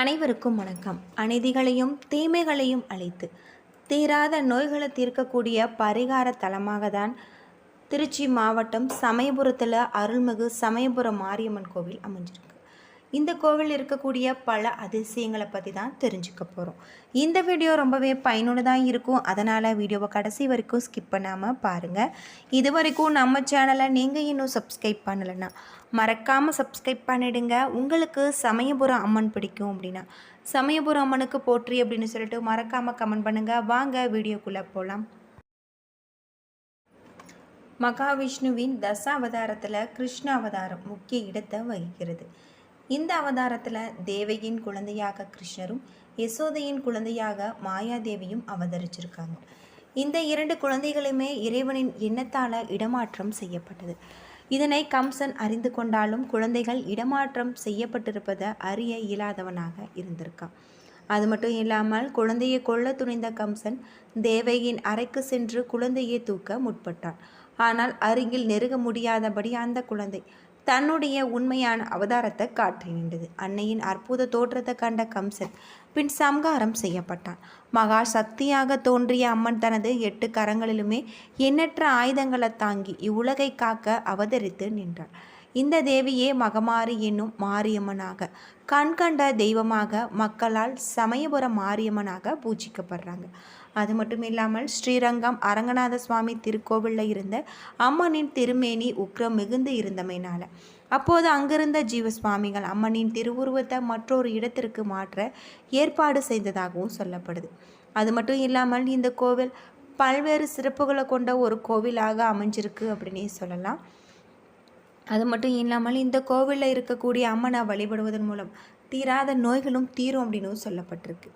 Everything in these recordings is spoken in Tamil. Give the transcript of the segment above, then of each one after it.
அனைவருக்கும் வணக்கம். அநீதிகளையும் தீமைகளையும் அழைத்து தீராத நோய்களை தீர்க்கக்கூடிய பரிகார தலமாக தான் திருச்சி மாவட்டம் சமயபுரத்தில் அருள்மிகு சமயபுரம் மாரியம்மன் கோவில் அமைஞ்சிருக்கு. இந்த கோவில் இருக்கக்கூடிய பல அதிசயங்களை பற்றி தான் தெரிஞ்சுக்க போகிறோம் இந்த வீடியோ ரொம்பவே பயனுள்ளதாக இருக்கும். அதனால் வீடியோவை கடைசி வரைக்கும் ஸ்கிப் பண்ணாமல் பாருங்கள் இது வரைக்கும் நம்ம சேனலை நீங்கள் இன்னும் சப்ஸ்கிரைப் பண்ணலைன்னா மறக்காமல் சப்ஸ்கிரைப் பண்ணிடுங்க. உங்களுக்கு சமயபுரம் அம்மன் பிடிக்கும் அப்படின்னா சமயபுரம் அம்மனுக்கு போற்றி அப்படின்னு சொல்லிட்டு மறக்காமல் கமெண்ட் பண்ணுங்கள் வாங்க வீடியோக்குள்ளே போகலாம் மகாவிஷ்ணுவின் தச அவதாரத்தில் கிருஷ்ண அவதாரம் முக்கிய இடத்தை வகிக்கிறது. இந்த அவதாரத்தில் தேவகியின் குழந்தையாக கிருஷ்ணரும் யசோதையின் குழந்தையாக மாயாதேவியும் அவதரிச்சிருக்காங்க. இந்த இரண்டு குழந்தைகளுமே இறைவனின் எண்ணத்தால் இடமாற்றம் செய்யப்பட்டது. இதனை கம்சன் அறிந்து கொண்டாலும் குழந்தைகள் இடமாற்றம் செய்யப்பட்டிருப்பதை அறிய இயலாதவனாக இருந்திருக்கான். அது மட்டும் இல்லாமல் குழந்தையை கொல்ல துணிந்த கம்சன் தேவகியின் அறைக்கு சென்று குழந்தையை தூக்க முற்பட்டான். ஆனால் அருகில் நெருங்க முடியாதபடி அந்த குழந்தை தன்னுடைய உண்மையான அவதாரத்தை காட்டி நின்றது அன்னையின் அற்புத தோற்றத்தை கண்ட கம்சன் பின் சம்காரம் செய்யப்பட்டான். மகா சக்தியாக தோன்றிய அம்மன் தனது எட்டு கரங்களிலுமே எண்ணற்ற ஆயுதங்களை தாங்கி இவ்வுலகை காக்க அவதரித்து நின்றாள். இந்த தேவியே மகமாரி என்னும் மாரியம்மனாக கண்கண்ட தெய்வமாக மக்களால் சமயபுரம் மாரியம்மனாக பூஜிக்கப்படுறாங்க. அது மட்டும் இல்லாமல் ஸ்ரீரங்கம் அரங்கநாத சுவாமி திருக்கோவிலில் இருந்த அம்மனின் திருமேனி உக்ரம் மிகுந்து இருந்தமைனால அப்போது அங்கிருந்த ஜீவசுவாமிகள் அம்மனின் திருவுருவத்தை மற்றொரு இடத்திற்கு மாற்ற ஏற்பாடு செய்ததாகவும் சொல்லப்படுது. அது மட்டும் இல்லாமல் இந்த கோவில் பல்வேறு சிறப்புகளை கொண்ட ஒரு கோவிலாக அமைஞ்சிருக்கு அப்படின்னே சொல்லலாம். அது மட்டும் இல்லாமல் இந்த கோவிலில் இருக்கக்கூடிய அம்மனை வழிபடுவதன் மூலம் தீராத நோய்களும் தீரும் அப்படின்னு சொல்லப்பட்டிருக்கு.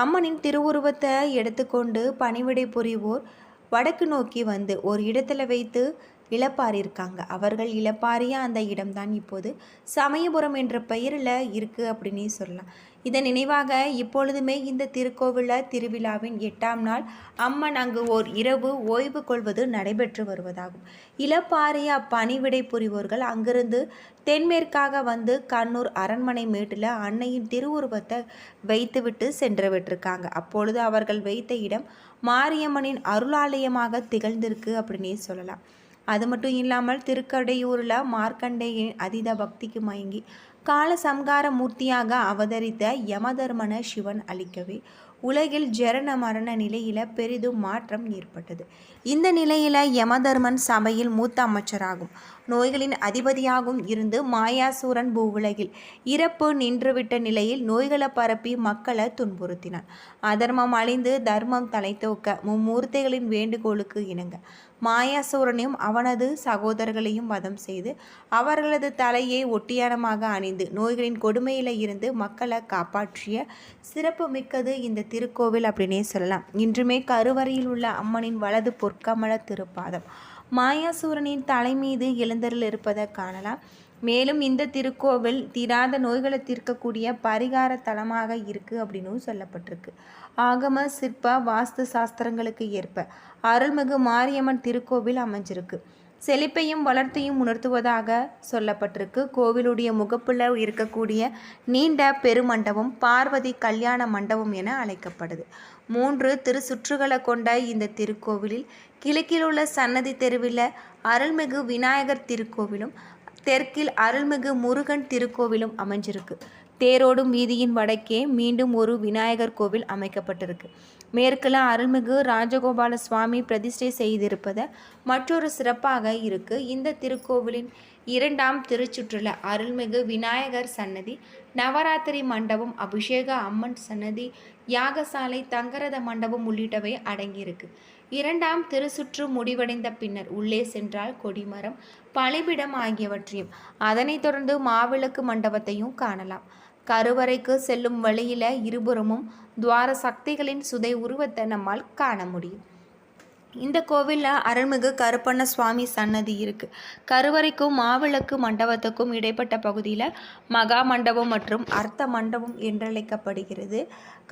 அம்மனின் திருவுருவத்தை எடுத்துக்கொண்டு பணிவிடை புரிவோர் வடக்கு நோக்கி வந்து ஒரு இடத்துல வைத்து இளப்பாரியிருக்காங்க அவர்கள் இளப்பாரிய அந்த இடம்தான் இப்போது சமயபுரம் என்ற பெயரில் இருக்குது அப்படின்னே சொல்லலாம். இதன் நினைவாக இப்பொழுதுமே இந்த திருக்கோவில திருவிழாவின் எட்டாம் நாள் அம்மன் அங்கு ஓர் இரவு ஓய்வு கொள்வது நடைபெற்று வருவதாகும். இளப்பாரிய பணிவிடை புரிவோர்கள் அங்கிருந்து தென்மேற்காக வந்து கண்ணூர் அரண்மனை மேட்டில் அன்னையின் திருவுருவத்தை வைத்துவிட்டு சென்று விட்டிருக்காங்க அப்பொழுது அவர்கள் வைத்த இடம் மாரியம்மனின் அருளாலயமாக திகழ்ந்திருக்கு அப்படின்னே சொல்லலாம். அது மட்டும் இல்லாமல் திருக்கடையூரில் மார்க்கண்டேயின் அதீத பக்திக்கு மயங்கி கால சம்கார மூர்த்தியாக அவதரித்த யமதர்மன சிவன் அளிக்கவே உலகில் ஜரண மரண நிலையில பெரிதும் மாற்றம் ஏற்பட்டது. இந்த நிலையில யமதர்மன் சபையில் மூத்த அமைச்சராகும். நோய்களின் அதிபதியாகவும் இருந்து மாயாசூரன் பூவுலகில் இறப்பு நின்றுவிட்ட நிலையில் நோய்களை பரப்பி மக்களை துன்புறுத்தினான். அதர்மம் அழிந்து தர்மம் தலைத்தோக்க மும்மூர்த்திகளின் வேண்டுகோளுக்கு இணங்க மாயாசூரனையும் அவனது சகோதரர்களையும் வதம் செய்து அவர்களது தலையை ஒட்டியானமாக அணிந்து நோய்களின் கொடுமையில இருந்து மக்களை காப்பாற்றிய சிறப்பு மிக்கது இந்த திருக்கோவில் அப்படின்னே சொல்லலாம். இன்றுமே கருவறையில் உள்ள அம்மனின் வலது பொற்கமல திருப்பாதம். மாயாசூரனின் தலை மீது எழுந்தரில் இருப்பதை காணலாம். மேலும் இந்த திருக்கோவில் தீராத நோய்களை தீர்க்கக்கூடிய பரிகார தலமாக இருக்குது அப்படின்னு சொல்லப்பட்டிருக்கு. ஆகம சிற்ப வாஸ்து சாஸ்திரங்களுக்கு ஏற்ப அருள்மிகு மாரியம்மன் திருக்கோவில் அமைஞ்சிருக்கு. செழிப்பையும் வளர்த்தையும் உணர்த்துவதாக சொல்லப்பட்டிருக்கு. கோவிலுடைய முகப்பில் இருக்கக்கூடிய நீண்ட பெருமண்டபம் பார்வதி கல்யாண மண்டபம் என அழைக்கப்படுது. மூன்று திருச்சுற்றுகளை கொண்ட இந்த திருக்கோவிலில் கிழக்கில் உள்ள சன்னதி தெருவில் அருள்மிகு விநாயகர் திருக்கோவிலும் தெற்கில் அருள்மிகு முருகன் திருக்கோவிலும் அமைஞ்சிருக்கு. தேரோடும் வீதியின் வடக்கே மீண்டும் ஒரு விநாயகர் கோவில் அமைக்கப்பட்டிருக்கு. மேற்கில் அருள்மிகு ராஜகோபால சுவாமி பிரதிஷ்டை செய்திருப்பதை மற்றொரு சிறப்பாக இருக்கு. இந்த திருக்கோவிலின் இரண்டாம் திருச்சுற்றுல அருள்மிகு விநாயகர் சன்னதி நவராத்திரி மண்டபம் அபிஷேக அம்மன் சன்னதி யாகசாலை தங்கரத மண்டபம் உள்ளிட்டவை அடங்கியிருக்கு. இரண்டாம் திருச்சுற்று முடிவடைந்த பின்னர் உள்ளே சென்றால் கொடிமரம் பலிபிடம் ஆகியவற்றையும் அதனைத் தொடர்ந்து மாவிளக்கு மண்டபத்தையும் காணலாம். கருவறைக்கு செல்லும் வழியில இருபுறமும் துவார சக்திகளின் சுதை உருவத்தை நம்மால் காண முடியும். இந்த கோவிலில் அருள்மிகு கருப்பண்ண சுவாமி சன்னதி இருக்குது கருவறைக்கும் மாவிளக்கு மண்டபத்துக்கும் இடைப்பட்ட பகுதியில் மகா மண்டபம் மற்றும் அர்த்த மண்டபம் என்றழைக்கப்படுகிறது.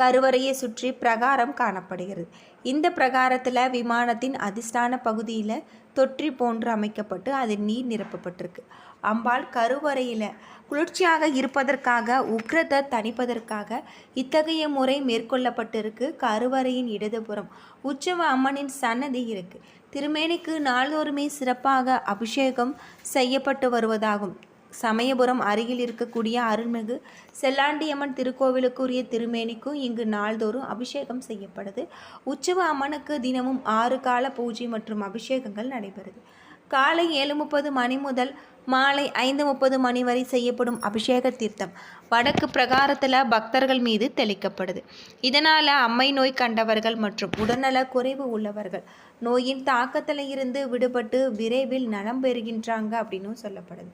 கருவறையை சுற்றி பிரகாரம் காணப்படுகிறது. இந்த பிரகாரத்தில் விமானத்தின் அதிர்ஷ்டான பகுதியில் தொற்றி போன்று அமைக்கப்பட்டு அதில் நீர் நிரப்பப்பட்டிருக்கு. அம்பாள் கருவறையில் குளிர்ச்சியாக இருப்பதற்காக உக்ரத்தை தணிப்பதற்காக இத்தகைய முறை மேற்கொள்ளப்பட்டிருக்கு கருவறையின் இடதுபுறம். உற்சவ அம்மனின் சன்னதி இருக்கு. திருமேனிக்கு நாள்தோறுமே சிறப்பாக அபிஷேகம் செய்யப்பட்டு வருவதாகும். சமயபுரம் அருகில் இருக்கக்கூடிய அருள்மிகு செல்லாண்டியம்மன் திருக்கோவிலுக்குரிய திருமேனிக்கும் இங்கு நாள்தோறும் அபிஷேகம் செய்யப்படுது. உற்சவ அம்மனுக்கு தினமும் ஆறு கால பூஜை மற்றும் அபிஷேகங்கள் நடைபெறுது. காலை ஏழு முப்பது மணி முதல் மாலை ஐந்து முப்பது மணி வரை செய்யப்படும் அபிஷேக தீர்த்தம் வடக்கு பிரகாரத்தில் பக்தர்கள் மீது தெளிக்கப்படுது. இதனால் அம்மை நோய் கண்டவர்கள் மற்றும் உடல்நல குறைவு உள்ளவர்கள் நோயின் தாக்கத்தில் இருந்து விடுபட்டு விரைவில் நலம் பெறுகின்றாங்க அப்படின்னும் சொல்லப்படுது.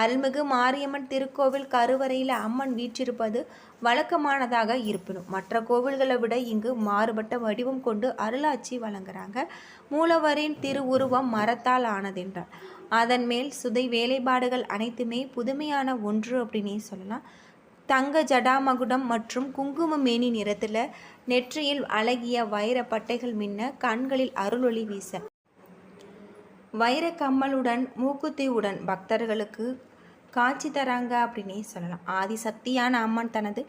அருள்மிகு மாரியம்மன் திருக்கோவில் கருவறையில் அம்மன் வீற்றிருப்பது வழக்கமானதாக இருப்பினும் மற்ற கோவில்களை விட இங்கு மாறுபட்ட வடிவம் கொண்டு அருளாட்சி வழங்குறாங்க. மூலவரின் திருவுருவம் மரத்தால் ஆனதென்றார் அதன் மேல் சுதை வேலைப்பாடுகள் அனைத்துமே புதுமையான ஒன்று அப்படின்னே சொல்லலாம். தங்க ஜடாமகுடம் மற்றும் குங்கும மேனி நிறத்தில் நெற்றியில் அழகிய வைர பட்டைகள் மின்ன கண்களில் அருளொளி வீச. வைரக் கம்மலுடன் மூக்குத்தியுடன் பக்தர்களுக்கு காட்சி தராங்க அப்படின்னே சொல்லலாம். ஆதிசக்தியான அம்மன் தனது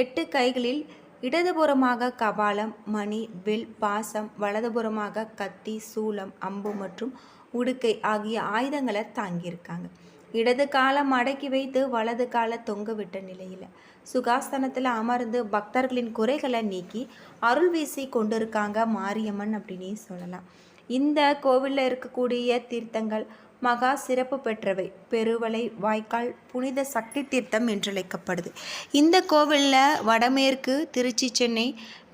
எட்டு கைகளில் இடதுபுறமாக கபாலம் மணி வில் பாசம் வலதுபுறமாக கத்தி சூலம் அம்பு மற்றும் உடுக்கை ஆகிய ஆயுதங்களை தாங்கியிருக்காங்க. இடது காலம் மடக்கி வைத்து வலது கால தொங்க விட்ட நிலையில் சுகாசனத்தில் அமர்ந்து பக்தர்களின் குறைகளை நீக்கி அருள் வீசி கொண்டிருக்காங்க மாரியம்மன் அப்படின்னே சொல்லலாம். இந்த கோவிலில் இருக்கக்கூடிய தீர்த்தங்கள் மகா சிறப்பு பெற்றவை. பெருவளை வாய்க்கால் புனித சக்தி தீர்த்தம் என்றழைக்கப்படுது. இந்த கோவிலில் வடமேற்கு திருச்சி சென்னை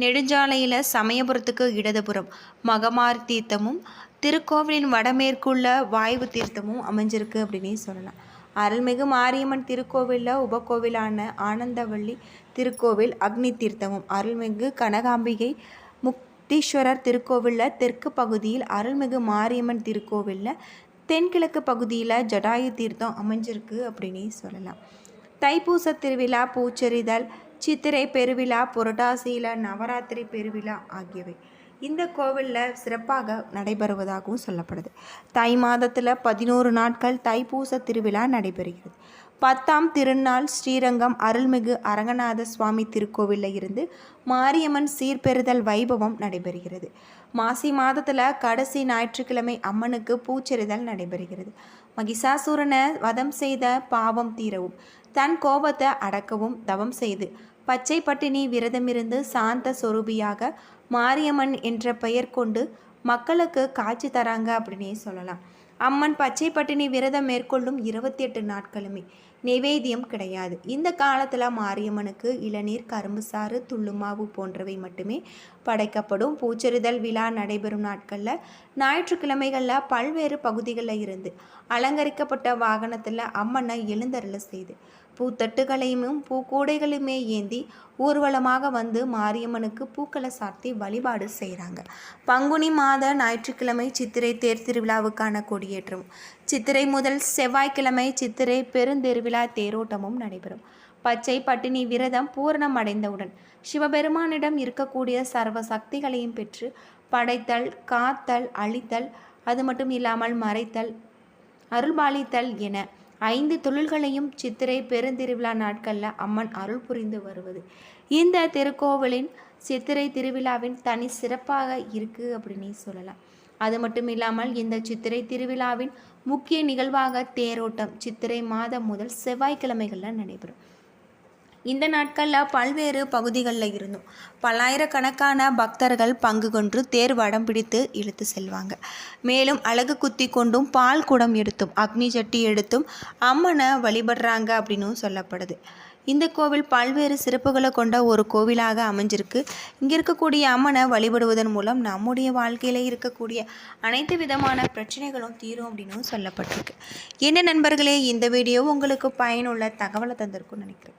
நெடுஞ்சாலையில் சமயபுரத்துக்கு இடதுபுறம் மகமார் தீர்த்தமும் திருக்கோவிலின் வடமேற்குள்ள வாய்வு தீர்த்தமும் அமைஞ்சிருக்கு அப்படின்னே சொல்லலாம். அருள்மிகு மாரியம்மன் திருக்கோவிலில் உபகோவிலான ஆனந்தவள்ளி திருக்கோவில் அக்னி தீர்த்தமும் அருள்மிகு கனகாம்பிகை முக் முக்தீஸ்வரர் திருக்கோவிலில் தெற்கு பகுதியில் அருள்மிகு மாரியம்மன் திருக்கோவிலில் தென்கிழக்கு பகுதியில் ஜடாயு தீர்த்தம் அமைஞ்சிருக்கு அப்படின்னே சொல்லலாம். தைப்பூச திருவிழா பூச்செறிதல் சித்திரை பெருவிழா புரட்டாசியில் நவராத்திரி பெருவிழா ஆகியவை இந்த கோவிலில் சிறப்பாக நடைபெறுவதாகவும் சொல்லப்படுது. தை மாதத்தில் பதினோரு நாட்கள் தைப்பூச திருவிழா நடைபெறுகிறது. பத்தாம் திருநாள் ஸ்ரீரங்கம் அருள்மிகு அரங்கநாத சுவாமி திருக்கோவிலில் இருந்து மாரியம்மன் சீர்பெறுதல் வைபவம் நடைபெறுகிறது. மாசி மாதத்தில் கடைசி ஞாயிற்றுக்கிழமை அம்மனுக்கு பூச்செறிதல் நடைபெறுகிறது. மகிஷாசூரனை வதம் செய்த பாவம் தீரவும் தன் கோபத்தை அடக்கவும் தவம் செய்து பச்சை பட்டினி விரதமிருந்து சாந்த சொரூபியாக மாரியம்மன் என்ற பெயர் கொண்டு மக்களுக்கு காட்சி தராங்க அப்படின்னே சொல்லலாம். அம்மன் பச்சை பட்டினி விரதம் மேற்கொள்ளும் இருபத்தி எட்டு நாட்களுமே. நிவேதியம் கிடையாது. இந்த காலத்தில் மாரியம்மனுக்கு இளநீர் கரும்பு சாறு துள்ளுமாவு போன்றவை மட்டுமே படைக்கப்படும். பூச்செறிதல் விழா நடைபெறும் நாட்களில் ஞாயிற்றுக்கிழமைகளில் பல்வேறு பகுதிகளில் இருந்து அலங்கரிக்கப்பட்ட வாகனத்தில் அம்மனை எழுந்தருள செய்து பூத்தட்டுகளையும் பூக்கூடைகளையுமே ஏந்தி ஊர்வலமாக வந்து மாரியம்மனுக்கு பூக்களை சாத்தி வழிபாடு செய்கிறாங்க பங்குனி மாத ஞாயிற்றுக்கிழமை சித்திரை தேர் திருவிழாவுக்கான கொடியேற்றம். சித்திரை முதல் செவ்வாய்க்கிழமை சித்திரை பெருந்திருவிழா தேரோட்டமும் நடைபெறும். பச்சை பட்டினி விரதம் பூரணம் அடைந்தவுடன் சிவபெருமானிடம் இருக்கக்கூடிய சர்வ சக்திகளையும் பெற்று படைத்தல் காத்தல் அழித்தல் அது மட்டும் இல்லாமல் மறைத்தல் அருள்பாலித்தல் என ஐந்து தொழில்களையும் சித்திரை பெருந்திருவிழா நாட்களில் அம்மன் அருள் புரிந்து வருவது. இந்த திருக்கோவிலின் சித்திரை திருவிழாவின் தனி சிறப்பாக இருக்குது அப்படின்னு சொல்லலாம். அது மட்டும் இல்லாமல் இந்த சித்திரை திருவிழாவின் முக்கிய நிகழ்வாக தேரோட்டம் சித்திரை மாதம் முதல் செவ்வாய்க்கிழமைகளில் நடைபெறும். இந்த நாட்களில் பல்வேறு பகுதிகளில் இருந்தும் பல்லாயிரக்கணக்கான பக்தர்கள் பங்கு கொண்டு தேர் வடம் பிடித்து இழுத்து செல்வாங்க. மேலும் அழகு குத்தி கொண்டும் பால் குடம் எடுத்தும் அக்னி சட்டி எடுத்தும் அம்மனை வழிபடுறாங்க அப்படின்னும் சொல்லப்படுது. இந்த கோவில் பல்வேறு சிறப்புகளை கொண்ட ஒரு கோவிலாக அமைஞ்சிருக்கு. இங்கே இருக்கக்கூடிய அம்மனை வழிபடுவதன் மூலம் நம்முடைய வாழ்க்கையில் இருக்கக்கூடிய அனைத்து விதமான பிரச்சனைகளும் தீரும் அப்படின்னு சொல்லப்பட்டிருக்கு. என்ன நண்பர்களே இந்த வீடியோ உங்களுக்கு பயனுள்ள தகவலை தந்திருக்கும்னு நினைக்கிறேன்.